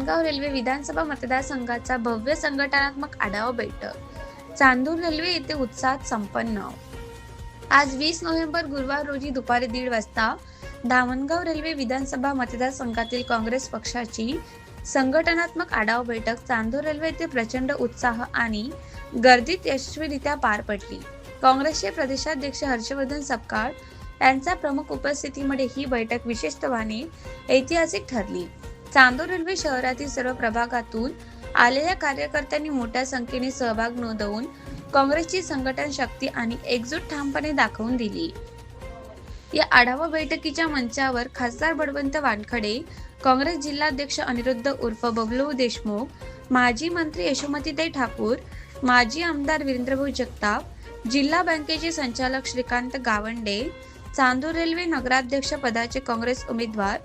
Railway विधानसभा मतदारसंघाचा भव्य संघटनात्मक आढावा बैठक. चांदूर रेल्वे येथे उत्साहात संपन्न. आज वीस नोव्हेंबर गुरुवार रोजी दुपारी दीड वाजता धामणगाव रेल्वे विधानसभा मतदारसंघातील काँग्रेस पक्षाची संघटनात्मक आढावा बैठक चांदूर रेल्वे येथे प्रचंड उत्साह आणि गर्दीत यशस्वीरित्या पार पडली. काँग्रेसचे प्रदेशाध्यक्ष हर्षवर्धन सपकाळ यांच्या प्रमुख उपस्थितीमध्ये ही बैठक विशेषत्वाने ऐतिहासिक ठरली. चांदूर रेल्वे शहरातील सर्व प्रभागातून आलेल्या कार्यकर्त्यांनी मोठ्या संख्येने सहभाग नोंदवून काँग्रेसची संघटन शक्ती आणि एकजूट ठामपणे दाखवून दिली. या आढावा बैठकीच्या मंचावर खासदार बळवंत वानखडे काँग्रेस जिल्हाध्यक्ष अनिरुद्ध उर्फ बबलू देशमुख माजी मंत्री यशोमतीताई ठाकूर माजी आमदार वीरेंद्रभाऊ जगताप जिल्हा बँकेचे संचालक श्रीकांत गावंडे चांदूर रेल्वे नगराध्यक्ष पदाचे काँग्रेस उमेदवार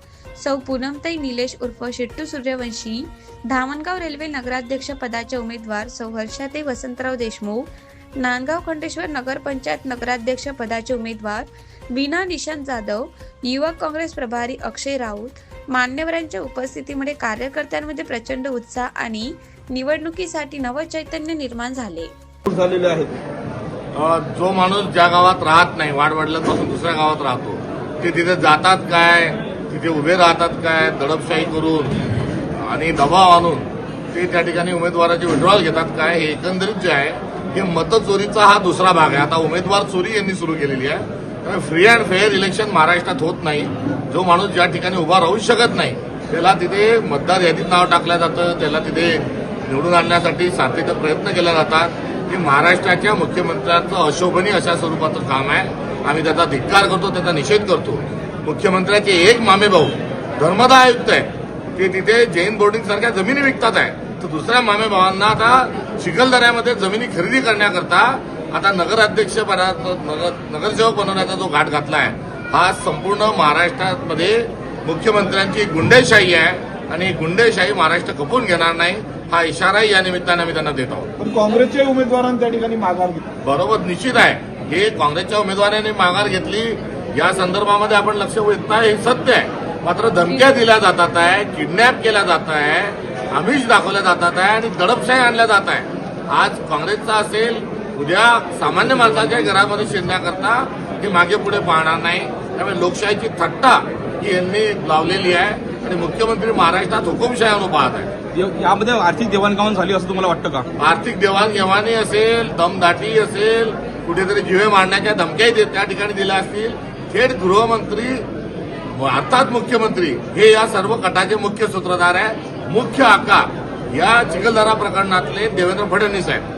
सौ पूनमताई निलेश उर्फ शिट्टू सूर्यवंशी धामणगाव रेल्वे नगराध्यक्ष पदाचे उमेदवार सौ हर्षाताई वसंतराव देशमुख नांदगाव खंडेश्वर नगरपंचायत नगराध्यक्ष पदाचे उमेदवार बीना निशांत जाधव युवक काँग्रेस प्रभारी अक्षय राऊत मान्यवरांच्या उपस्थितीमुळे कार्यकर्त्यांमध्ये प्रचंड उत्साह आणि निवडणुकीसाठी नवचैतन्य निर्माण झाले. झालेले आहेत. जो माणूस ज्या गावात राहत नाही वाडवडल्यापासून दुसऱ्या गावात राहतो ते तिथे जातात काय तिथे उभे राहतात काय दडपशाही करून आणि दबाव आणून ते त्या ठिकाणी उमेदवाराचे विड्रॉल घेतात काय हे एकंदरीत जे आहे हे मतचोरीचा हा दुसरा भाग आहे. आता उमेदवार चोरी यांनी सुरू केलेली आहे. त्यामुळे फ्री अँड फेअर इलेक्शन महाराष्ट्रात होत नाही. जो माणूस ज्या ठिकाणी उभा राहू शकत नाही त्याला तिथे मतदार यादीत नाव टाकलं जातं त्याला तिथे निवडून आणण्यासाठी सातत्य प्रयत्न केले जातात. हे महाराष्ट्राच्या मुख्यमंत्र्यांचं अशोभनीय अशा स्वरूपाचं काम आहे. आम्ही त्याचा धिक्कार करतो त्याचा निषेध करतो. मुख्यमंत्र्याचे एक मामे भाऊ धर्मदा आयुक्त आहे. ते तिथे जैन बोर्डिंग सारख्या जमिनी विकतात आहे. तर दुसऱ्या मामे भावांना आता चिखलदऱ्यामध्ये जमिनी खरेदी करण्याकरता आता नगराध्यक्ष नगर नगरसेवक बनवण्याचा जो घाट घातला आहे हा संपूर्ण महाराष्ट्रामध्ये मुख्यमंत्र्यांची गुंडेशाही आहे. आणि गुंडेशाही महाराष्ट्र खपून घेणार नाही. हा इशाराही या निमित्ताने आम्ही त्यांना देत आहोत. पण काँग्रेसच्या उमेदवारांनी त्या ठिकाणी माघार घेतली. बरोबर निश्चित आहे. हे काँग्रेसच्या उमेदवाराने माघार घेतली या संदर्भामध्ये आपण लक्ष वेधताय हे सत्य आहे. मात्र धमक्या दिल्या जातात आहे किडनॅप केल्या जात आहे आमिष दाखवल्या जातात आहे आणि दडपशाही आणल्या जात आहे. आज काँग्रेसचा असेल उद्या सामान्य माणसाच्या घरामध्ये शिरण्याकरता ते मागे पुढे पाहणार नाही. त्यामुळे लोकशाहीची थट्टा ही यांनी लावलेली आहे आणि मुख्यमंत्री महाराष्ट्रात हुकुमशाही पाहत आहे यामध्ये आर्थिक देवाणघेवाण झाली असं तुम्हाला वाटतं का? आर्थिक देवाणघेवाणी असेल दमदाटी असेल कुठेतरी जिवे मारण्याच्या धमक्याही त्या ठिकाणी दिल्या असतील. थेट गृहमंत्री अर्थात मुख्यमंत्री हे या सर्व गटाचे मुख्य सूत्रधार आहे. मुख्य आका या चिखलदरा प्रकरणातले देवेंद्र फडणवीस आहेत.